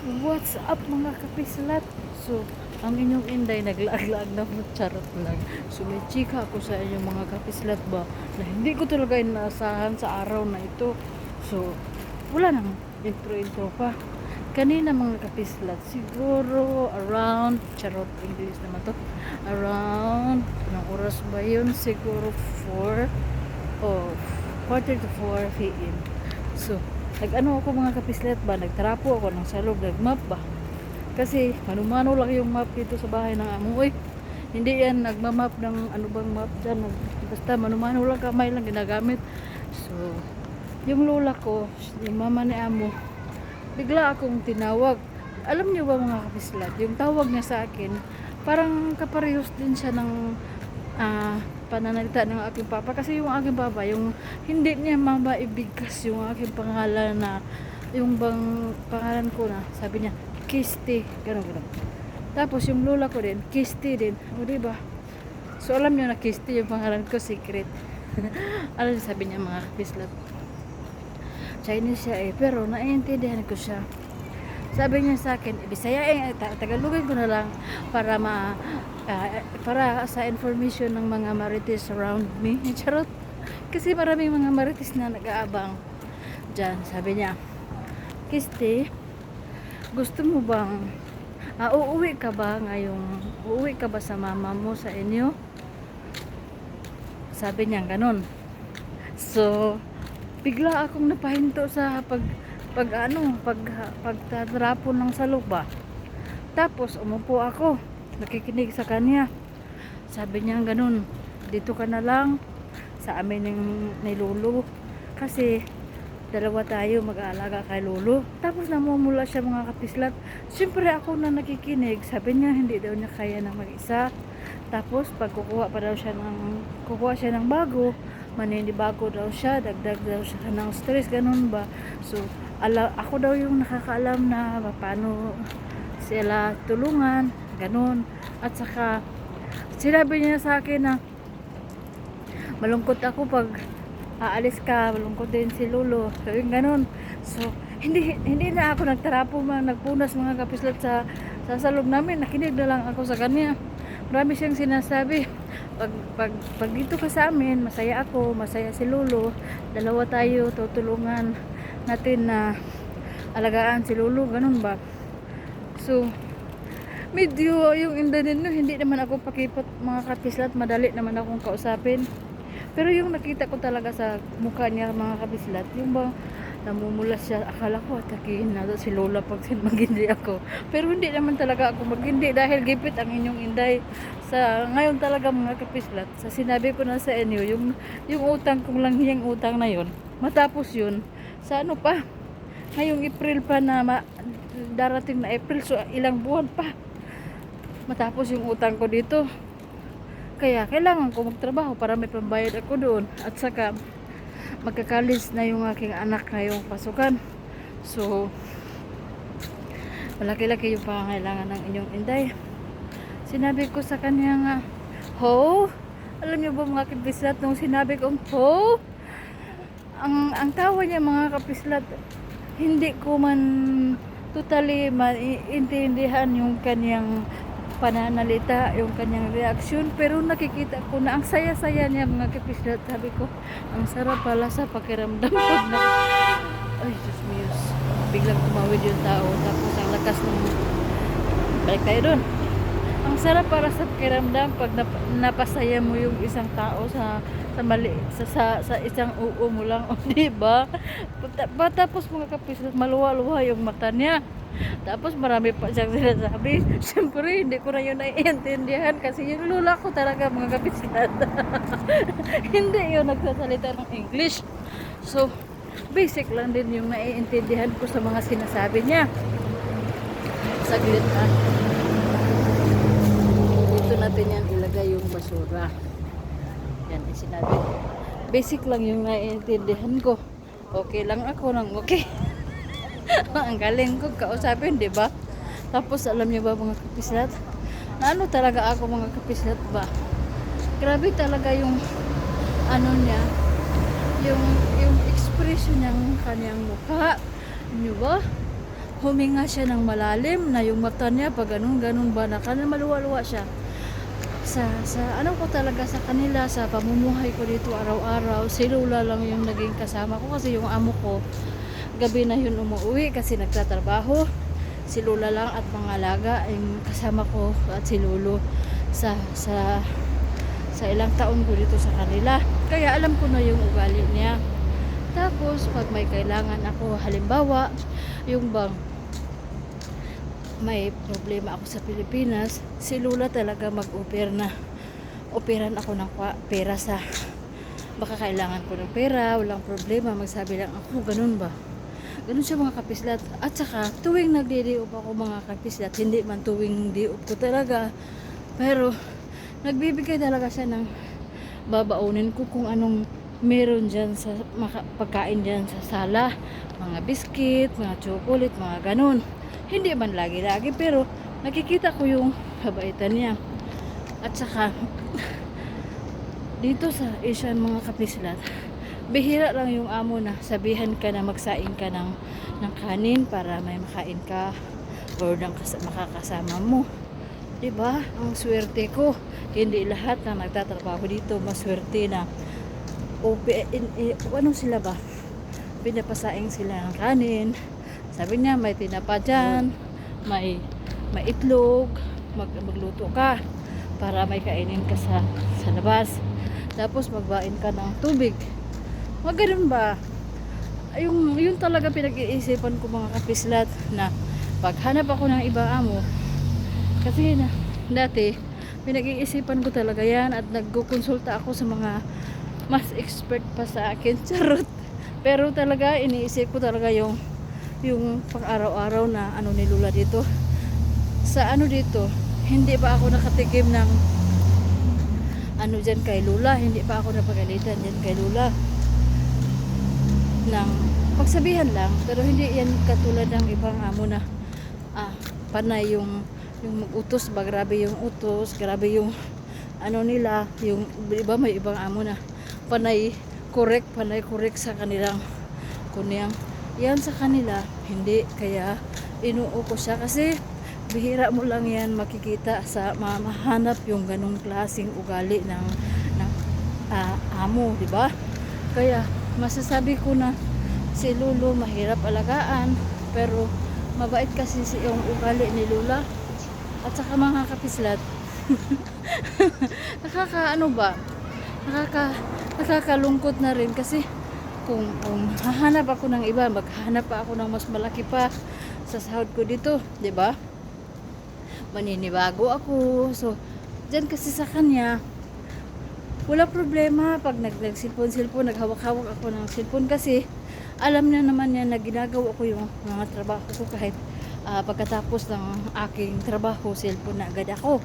What's up mga kapislat? So, ang inyong inday naglaag-laag na charot lang. So, may chika ako sa inyong mga kapislat ba na hindi ko talaga inaasahan sa araw na ito. So, wala nang intro-intro pa. Kanina mga kapislat, siguro around, charot, English naman to, around, anong oras ba yun? Siguro 4 o quarter to 4 p.m. So, nag-ano ako mga kapislet ba, nagtrapo ako ng salog, nag-map ba. Kasi manumano lang yung map dito sa bahay ng amo. Uy, hindi yan nagmamap ng ano bang map dyan. Basta manumano lang kamay lang ginagamit. So, yung lola ko, yung mama ni amo, bigla akong tinawag. Alam niyo ba mga kapislat, yung tawag niya sa akin, parang kaparehos din siya ng ah, pananalita ng aking papa. Kasi yung aking papa, yung hindi niya mamaibigkas yung aking pangalan na, yung bang pangalan ko na, sabi niya, Kisti, gano'n gano'n. Tapos yung lola ko din, Kisti din. O diba? So alam niyo na Kisti yung pangalan ko, secret. alam sabi niya mga kapislat. Chinese siya eh, pero naiintindihan ko siya. Sabi niya sa akin, Bisaya eh, ta- Tagalogin ko na lang para ma ah, para sa information ng mga marites around me. Charot. Kasi maraming mga marites na nag-aabang dyan. Sabi niya, Kisti, gusto mo bang ah, uuwi ka ba ngayong uuwi ka ba sa mama mo sa inyo? Sabi niya ganun. So, bigla akong napahinto sa pag pag ano, pag pagtatrapo ng salog ba. Tapos umupo ako, nakikinig sa kanya. Sabi niya ganun, dito ka na lang sa amin ng ni Lolo kasi dalawa tayo mag-aalaga kay Lolo. Tapos namumula siya mga kapislat. Siyempre ako na nakikinig, sabi niya hindi daw niya kaya na mag-isa. Tapos pag kukuha pa daw siya ng kukuha siya ng bago, maninibago daw siya, dagdag daw siya ng stress, ganun ba? So, ala, ako daw yung nakakaalam na paano sila tulungan, ganun. At saka, sinabi niya sa akin na malungkot ako pag aalis ka, malungkot din si Lolo. So, yung ganun. So, hindi hindi na ako nagtarapo mga nagpunas mga kapislat sa sa salog namin. Nakinig na lang ako sa kanya. Marami siyang sinasabi. Pag, pag, pag dito ka sa amin, masaya ako, masaya si Lolo. Dalawa tayo, tutulungan natin na alagaan si Lolo. Ganun ba? So, medyo yung inda ninyo, hindi naman ako pakipot mga kapislat. Madali naman akong kausapin. Pero yung nakita ko talaga sa mukha niya mga kabislat, yung ba namumula siya, akala ko atakihin na si Lola pag magindi ako. Pero hindi naman talaga ako magindi dahil gipit ang inyong inday. Sa ngayon talaga mga kapislat, sa sinabi ko na sa inyo, yung, yung utang kong lang yung utang na yon matapos yun, sa ano pa, ngayong April pa na ma, darating na April, so ilang buwan pa. Matapos yung utang ko dito, kaya kailangan ko magtrabaho para may pambayad ako doon. At saka magkakalis na yung aking anak ngayong pasukan. So malaki-laki yung pangangailangan ng inyong inday. Sinabi ko sa kanya nga, Ho? Alam niyo ba mga kapislat nung sinabi ko, Ho? Ang, ang tawa niya mga kapislat, hindi ko man totally maintindihan yung kanyang pananalita, yung kanyang reaksyon. Pero nakikita ko na ang saya-saya niya mga kapislat. Sabi ko, ang sarap pala sa pakiramdam pag na... Ay, Diyos miyos. Biglang tumawid yung tao. Tapos ang lakas ng... Balik tayo doon. Ang sarap para sa pakiramdam pag nap- napasaya mo yung isang tao sa sa mali sa sa, sa isang uo mo lang o di ba tapos mga kapislat maluwa-luwa yung mata niya tapos marami pa siyang sinasabi. Siyempre, hindi ko na yun naiintindihan kasi yung lula ko talaga mga kapislat. hindi yun nagsasalita ng English. So, basic lang din yung naiintindihan ko sa mga sinasabi niya. Saglit na. Natin yan ilagay yung basura. Yan, sinabi. Basic lang yung naiintindihan ko. Okay lang ako nang okay. ang galing ko kausapin, di ba? Tapos alam niyo ba mga kapislat? Ano talaga ako mga kapislat ba? Grabe talaga yung ano niya, yung yung expression ng kanyang mukha, di ba? huminga siya ng malalim na yung mata niya pag ganun ganun ba na kana maluwa-luwa siya sa sa ano ko talaga sa kanila sa pamumuhay ko dito araw-araw si Lola lang yung naging kasama ko kasi yung amo ko gabi na yun umuwi kasi nagtatrabaho. Si Lola lang at mga alaga yung kasama ko at si Lolo sa sa sa ilang taon ko dito sa kanila. Kaya alam ko na yung ugali niya. Tapos pag may kailangan ako halimbawa yung bang may problema ako sa Pilipinas, si Lula talaga mag-offer na operan ako ng pera sa baka kailangan ko ng pera, walang problema, magsabi lang ako, ganun ba? Ganun siya mga kapislat. At saka, tuwing nagdi-diop ako mga kapislat, hindi man tuwing diop ko talaga, pero nagbibigay talaga siya ng babaunin ko kung anong meron dyan sa pagkain dyan sa sala. Mga biskit, mga chocolate, mga ganun. Hindi man lagi-lagi pero nakikita ko yung kabaitan niya. At saka dito sa Asian mga kapislat, bihira lang yung amo na sabihan ka na magsaing ka ng, ng kanin para may makain ka or ng kas- makakasama mo. 'Di ba? Ang swerte ko. Hindi lahat na nagtatrabaho dito maswerte na o pi- in- i- ano sila ba? Pinapasaing sila ng kanin. Sabi niya may tinapa dyan, may may itlog, mag, magluto ka para may kainin ka sa sa labas. Tapos magbain ka ng tubig. Wag ba? Yung, yun talaga pinag-iisipan ko mga kapislat na paghanap ako ng ibang amo, kasi na, dati, pinag-iisipan ko talaga yan at nagkukonsulta ako sa mga mas expert pa sa akin. Charot. Pero talaga, iniisip ko talaga yung yung pang-araw-araw na ano ni Lula dito. Sa ano dito, hindi ba ako nakatikim ng ano dyan kay Lula, hindi pa ako napagalitan dyan kay Lula ng pagsabihan lang, pero hindi yan katulad ng ibang amo na ah, panay yung yung mag-utos ba, grabe yung utos, grabe yung ano nila, yung iba may ibang amo na panay correct, panay correct sa kanilang kunyang yan sa kanila, hindi kaya inuo ko siya. Kasi bihira mo lang yan makikita sa ma- mahanap yung ganong klaseng ugali ng, ng ah, amo, di ba? Kaya masasabi ko na si Lulu mahirap alagaan pero mabait kasi si yung ugali ni Lula at saka mga kapislat. Nakaka ano ba? Nakaka nakakalungkot na rin kasi kung, kung hahanap ako ng iba maghahanap pa ako ng mas malaki pa sa sahod ko dito di ba? Maninibago ako. So dyan kasi sa kanya wala problema pag nag nagsilpon silpon naghawak-hawak ako ng silpon kasi alam niya naman niya na ginagawa ko yung mga trabaho ko kahit ah, pagkatapos ng aking trabaho silpon na agad ako.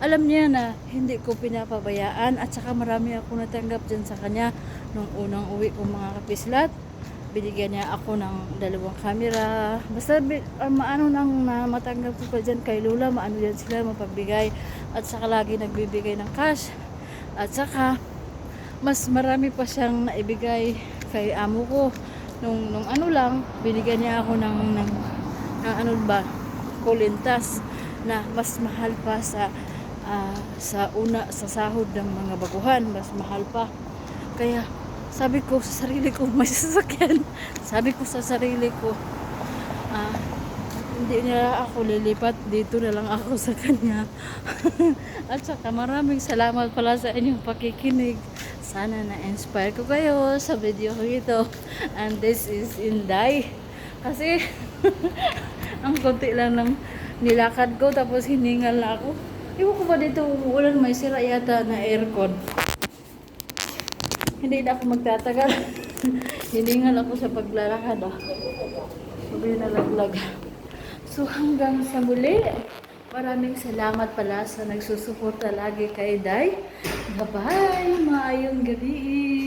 Alam niya na hindi ko pinapabayaan at saka marami ako natanggap dyan sa kanya nung unang uwi ko mga kapislat. Binigyan niya ako ng dalawang camera. Basta ah, maano nang na matanggap ko pa dyan kay Lola maano yan sila mapagbigay. At saka lagi nagbibigay ng cash. At saka, mas marami pa siyang naibigay kay amo ko. Nung, nung ano lang, binigyan niya ako ng, ng, ng ano ba, kulintas na mas mahal pa sa ah, sa una sa sahod ng mga baguhan mas mahal pa. Kaya sabi ko sa sarili ko may sasakyan. Sabi ko sa sarili ko ah, hindi nila ako lilipat dito na lang ako sa kanya. At saka maraming salamat pala sa inyong pakikinig. Sana na-inspire ko kayo sa video ko ito. And this is Inday. Kasi ang konti lang ng nilakad ko tapos hiningal na ako iwan ko ba dito umuulan may sira yata na aircon hindi na ako magtatagal hiningal ako sa paglalakad ah sabi na laglag So hanggang sa muli, maraming salamat pala sa nagsusuporta lagi kay Day. Bye-bye! Maayong gabi!